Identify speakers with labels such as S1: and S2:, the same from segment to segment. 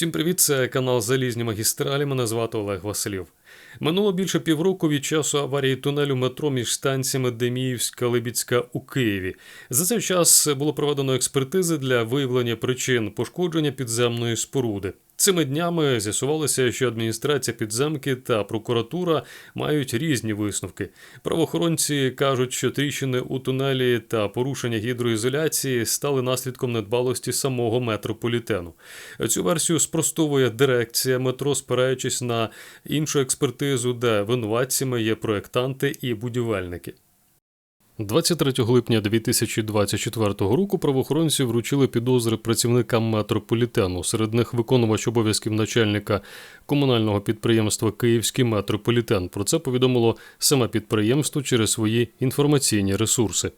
S1: Всім привіт, це канал Залізні магістралі. Мене звати Олег Василів. Минуло більше півроку від часу аварії тунелю метро між станціями Деміївська Либіцька у Києві. За цей час було проведено експертизи для виявлення причин пошкодження підземної споруди. Цими днями з'ясувалося, що адміністрація підземки та прокуратура мають різні висновки. Правоохоронці кажуть, що тріщини у тунелі та порушення гідроізоляції стали наслідком недбалості самого метрополітену. Цю версію спростовує дирекція метро, спираючись на іншу експертизу, де винуватцями є проектанти і будівельники. 23 липня 2024 року правоохоронці вручили підозри працівникам метрополітену. Серед них виконувач обов'язків начальника комунального підприємства Київський метрополітен. Про це повідомило саме підприємство через свої інформаційні ресурси.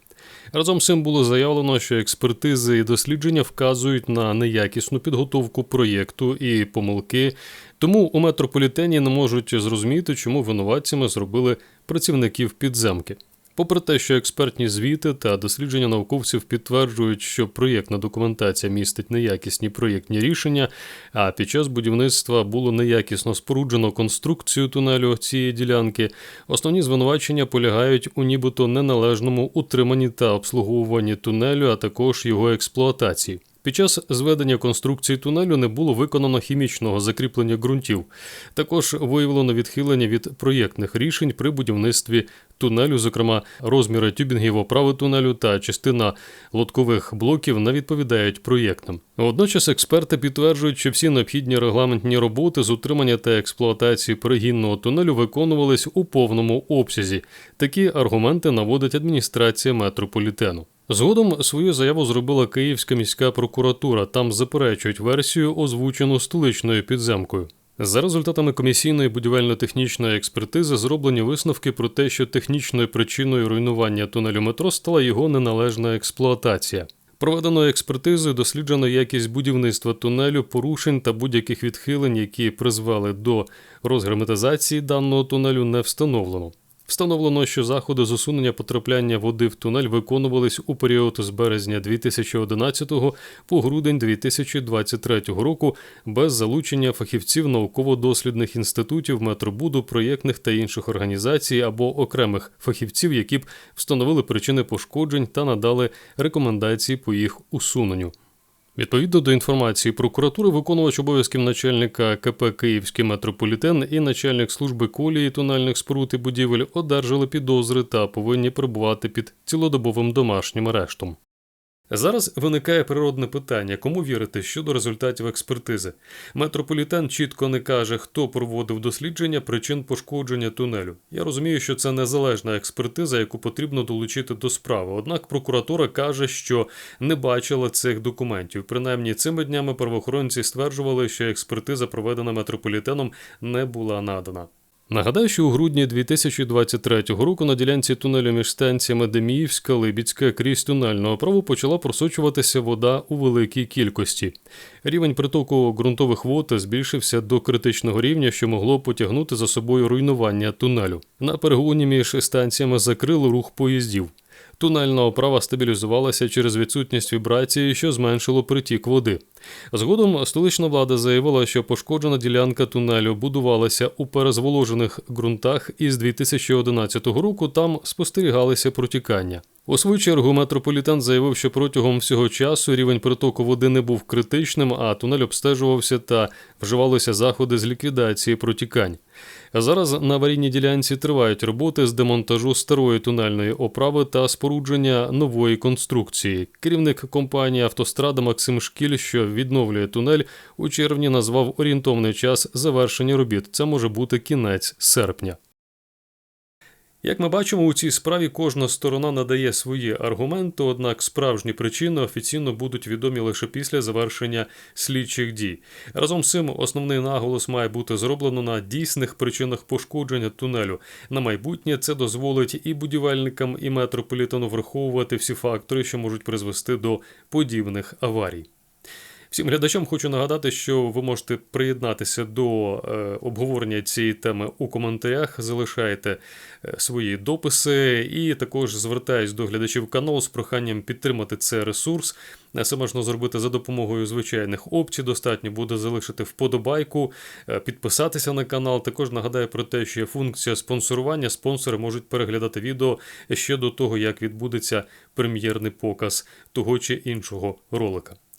S1: Разом з цим було заявлено, що експертизи і дослідження вказують на неякісну підготовку проєкту і помилки, тому у метрополітені не можуть зрозуміти, чому винуватцями зробили працівників підземки. Попри те, що експертні звіти та дослідження науковців підтверджують, що проєктна документація містить неякісні проєктні рішення, а під час будівництва було неякісно споруджено конструкцію тунелю цієї ділянки, основні звинувачення полягають у нібито неналежному утриманні та обслуговуванні тунелю, а також його експлуатації. Під час зведення конструкції тунелю не було виконано хімічного закріплення ґрунтів. Також виявлено відхилення від проєктних рішень при будівництві тунелю, зокрема розміри тюбінгів оправи тунелю та частина лоткових блоків не відповідають проєктам. Водночас експерти підтверджують, що всі необхідні регламентні роботи з утримання та експлуатації перегінного тунелю виконувались у повному обсязі. Такі аргументи наводить адміністрація метрополітену. Згодом свою заяву зробила Київська міська прокуратура. Там заперечують версію, озвучену столичною підземкою. За результатами комісійної будівельно-технічної експертизи зроблені висновки про те, що технічною причиною руйнування тунелю метро стала його неналежна експлуатація. Проведеною експертизою досліджено якість будівництва тунелю, порушень та будь-яких відхилень, які призвели до розгерметизації даного тунелю, не встановлено. Встановлено, що заходи з усунення потрапляння води в тунель виконувались у період з березня 2011 по грудень 2023 року без залучення фахівців науково-дослідних інститутів, метробуду, проєктних та інших організацій або окремих фахівців, які б встановили причини пошкоджень та надали рекомендації по їх усуненню. Відповідно до інформації прокуратури, виконувач обов'язків начальника КП Київський метрополітен і начальник служби колії тунельних споруд і будівель одержали підозри та повинні перебувати під цілодобовим домашнім арештом. Зараз виникає природне питання, кому вірити щодо результатів експертизи. Метрополітен чітко не каже, хто проводив дослідження причин пошкодження тунелю. Я розумію, що це незалежна експертиза, яку потрібно долучити до справи. Однак прокуратура каже, що не бачила цих документів. Принаймні цими днями правоохоронці стверджували, що експертиза, проведена метрополітеном, не була надана. Нагадаю, що у грудні 2023 року на ділянці тунелю між станціями Деміївська, Либідська крізь тунельного праву почала просочуватися вода у великій кількості. Рівень притоку ґрунтових вод збільшився до критичного рівня, що могло потягнути за собою руйнування тунелю. На перегоні між станціями закрили рух поїздів. Тунельна оправа стабілізувалася через відсутність вібрації, що зменшило притік води. Згодом столична влада заявила, що пошкоджена ділянка тунелю будувалася у перезволожених ґрунтах, і з 2011 року там спостерігалися протікання. У свою чергу метрополітен заявив, що протягом всього часу рівень притоку води не був критичним, а тунель обстежувався та вживалися заходи з ліквідації протікань. Зараз на аварійній ділянці тривають роботи з демонтажу старої тунельної оправи та спорудження нової конструкції. Керівник компанії Автострада Максим Шкіль, що відновлює тунель, у червні назвав орієнтовний час завершення робіт. Це може бути кінець серпня. Як ми бачимо, у цій справі кожна сторона надає свої аргументи, однак справжні причини офіційно будуть відомі лише після завершення слідчих дій. Разом з цим основний наголос має бути зроблено на дійсних причинах пошкодження тунелю. На майбутнє це дозволить і будівельникам, і метрополітену враховувати всі фактори, що можуть призвести до подібних аварій. Всім глядачам хочу нагадати, що ви можете приєднатися до е, обговорення цієї теми у коментарях. Залишайте е, свої дописи, і також звертаюсь до глядачів каналу з проханням підтримати цей ресурс. Е, Це можна зробити за допомогою звичайних опцій. Достатньо буде залишити вподобайку, підписатися на канал. Також нагадаю про те, що є функція спонсорування. Спонсори можуть переглядати відео ще до того, як відбудеться прем'єрний показ того чи іншого ролика.